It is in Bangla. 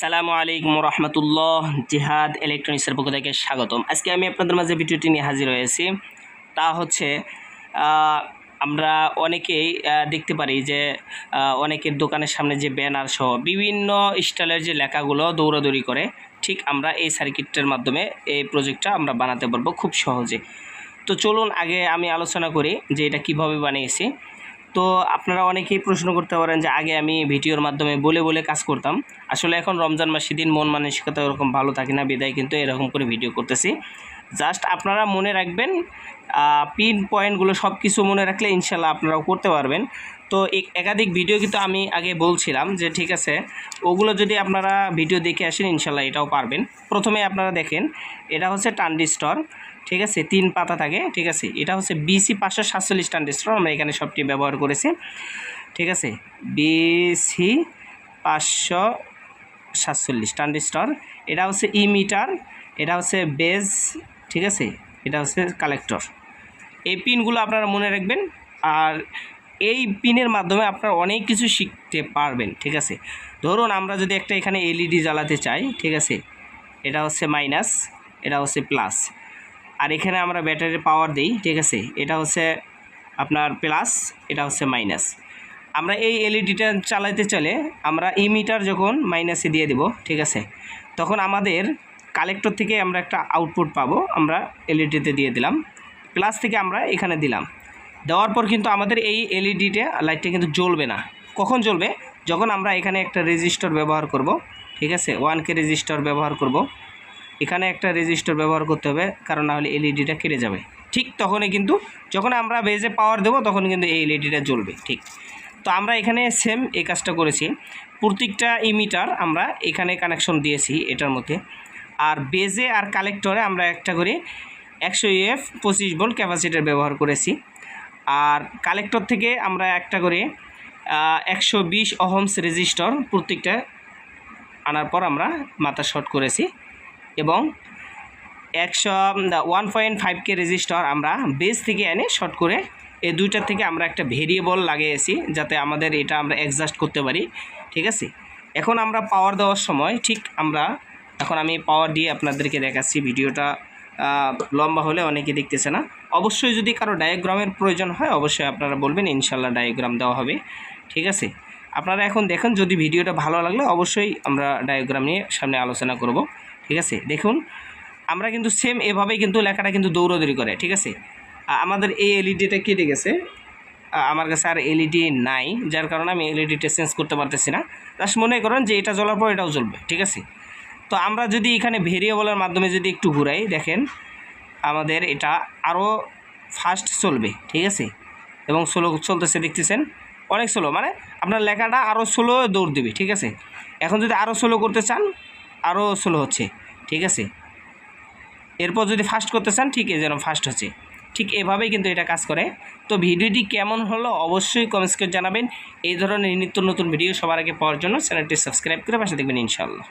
আসসালামু আলাইকুম রহমতুল্লাহ, জিহাদ ইলেকট্রনিক্সের পক্ষ থেকে স্বাগতম। আজকে আমি আপনাদের মাঝে ভিডিওটি নিয়ে হাজির হয়েছি। তা হচ্ছে আমরা অনেকেই দেখতে পারি যে অনেকের দোকানের সামনে যে ব্যানার সহ বিভিন্ন স্টাইলের যে লেখাগুলো দৌড়াদৌড়ি করে, ঠিক আমরা এই সার্কিটের মাধ্যমে এই প্রজেক্টটা আমরা বানাতে পারব খুব সহজে। তো চলুন আগে আমি আলোচনা করি যে এটা কীভাবে বানিয়েছি। তো আপনারা অনেকেই প্রশ্ন করতে পারেন যে আগে আমি ভিডিওর মাধ্যমে বলে বলে কাজ করতাম। আসলে এখন রমজান মাসে দিন মন মানসিকতা ওরকম ভালো থাকে না, বিদায় কিন্তু এরকম করে ভিডিও করতেছি। জাস্ট আপনারা মনে রাখবেন পিন পয়েন্টগুলো সব কিছু মনে রাখলে ইনশাল্লাহ আপনারাও করতে পারবেন। তো এক- একাধিক ভিডিও কিন্তু আমি আগে বলছিলাম যে ঠিক আছে, ওগুলো যদি আপনারা ভিডিও দেখে আসেন ইনশাল্লাহ এটাও পারবেন। প্রথমে আপনারা দেখেন, এটা হচ্ছে টান্ডিস্টর ঠিক আছে? তিন পাতা থাকে, ঠিক আছে? এটা হচ্ছে বিসি পাঁচশো সাতচল্লিশ টান্ডিস্টর আমরা এখানে সবটি ব্যবহার করেছি। ঠিক আছে? বিসি পাঁচশো সাতচল্লিশ ট্রানজিস্টর এটা হচ্ছে ই মিটার এটা হচ্ছে বেজ ঠিক আছে? এটা হচ্ছে কালেক্টর এই পিনগুলো আপনারা মনে রাখবেন আর এই পিনের মাধ্যমে আপনারা অনেক কিছু শিখতে পারবেন, ঠিক আছে? ধরুন আমরা যদি একটা এখানে এলইডি জ্বালাতে চাই, ঠিক আছে? এটা হচ্ছে মাইনাস এটা হচ্ছে প্লাস আর এখানে আমরা ব্যাটারির পাওয়ার দিই, ঠিক আছে? এটা হচ্ছে আপনার প্লাস এটা হচ্ছে মাইনাস আমরা এই এলইডিটা চালাতে চলে আমরা এই মিটার যখন মাইনাসে দিয়ে দেব, ঠিক আছে? তখন আমাদের কালেক্টর থেকে আমরা একটা আউটপুট পাবো, আমরা এলইডিতে দিয়ে দিলাম। প্লাস থেকে আমরা এখানে দিলাম। দেওয়ার পর কিন্তু আমাদের এই এলইডিটা লাইটটা কিন্তু জ্বলবে না। কখন জ্বলবে? যখন আমরা এখানে একটা রেজিস্টার ব্যবহার করব, ঠিক আছে? ওয়ান কে রেজিস্টার ব্যবহার করব। এখানে একটা রেজিস্টার ব্যবহার করতে হবে, কারণ না হলে এলইডিটা কেটে যাবে। ঠিক তখনই কিন্তু যখন আমরা বেজে পাওয়ার দেবো, তখন কিন্তু এই এলইডিটা জ্বলবে, ঠিক? তো আমরা এখানে সেম এই কাজটা করেছি। প্রত্যেকটা ইমিটার আমরা এখানে কানেকশন দিয়েছি এটার মধ্যে। আর বেজে আর কালেক্টরে আমরা একটা করে একশো ইএফ পঁচিশ ভোল্ট ক্যাপাসিটার ব্যবহার করেছি। আর কালেক্টর থেকে আমরা একটা করে একশো বিশ অহমস রেজিস্টর প্রত্যেকটা আনার পর আমরা মাথা শর্ট করেছি এবং একশো one point five K resistor আমরা বেস থেকে এনে শর্ট করে এই দুইটার থেকে আমরা একটা ভেরিয়েবল লাগিয়েছি যাতে আমাদের এটা আমরা অ্যাডজাস্ট করতে পারি, ঠিক আছে? এখন আমরা পাওয়ার দেওয়ার সময় ঠিক আমরা এখন আমি পাওয়ার দিয়ে আপনাদেরকে দেখাচ্ছি ভিডিওটা। লম্বা হলে অনেকে দেখতেছে না। অবশ্যই যদি কারও ডায়াগ্রামের প্রয়োজন হয়, অবশ্যই আপনারা বলবেন ইনশাল্লাহ ডায়াগ্রাম দেওয়া হবে। ঠিক আছে? আপনারা এখন দেখুন, যদি ভিডিওটা ভালো লাগলে অবশ্যই আমরা ডায়াগ্রাম নিয়ে সামনে আলোচনা করব। ঠিক আছে? দেখুন, আমরা কিন্তু সেম এভাবেই কিন্তু লেখাটা কিন্তু দৌড়দৌড়ি করে। ঠিক আছে? আমাদের এই এলইডিটা কেটে গেছে। আমার কাছে আর এলইডি নাই, যার কারণে আমি এলইডিটা চেঞ্জ করতে পারতেছি না। জাস্ট মনে করেন যে এটা জ্বলার পর এটাও জ্বলবে। ঠিক আছে? তো আমরা যদি এখানে ভেরিয়েবলের মাধ্যমে যদি একটু ঘুরাই, দেখেন আমাদের এটা আরও ফাস্ট চলবে, ঠিক আছে? এবং স্লো চলতেছে, দেখতেছেন? অনেক স্লো মানে আপনার লেখাটা আরও স্লো দৌড় দেবে, ঠিক আছে? এখন যদি আরও স্লো করতে চান আরও স্লো হচ্ছে, ঠিক আছে? এরপর যদি ফাস্ট করতে চান ঠিক যেন ফাস্ট হচ্ছে। ঠিক এভাবেই কিন্তু এটা কাজ করে। তো ভিডিওটি কেমন হলো অবশ্যই কমেন্টস করে জানাবেন। এই ধরনের নিত্য নতুন ভিডিও সবার আগে পাওয়ার জন্য চ্যানেলটি সাবস্ক্রাইব করে পাশে দেখবেন, ইনশাআল্লাহ।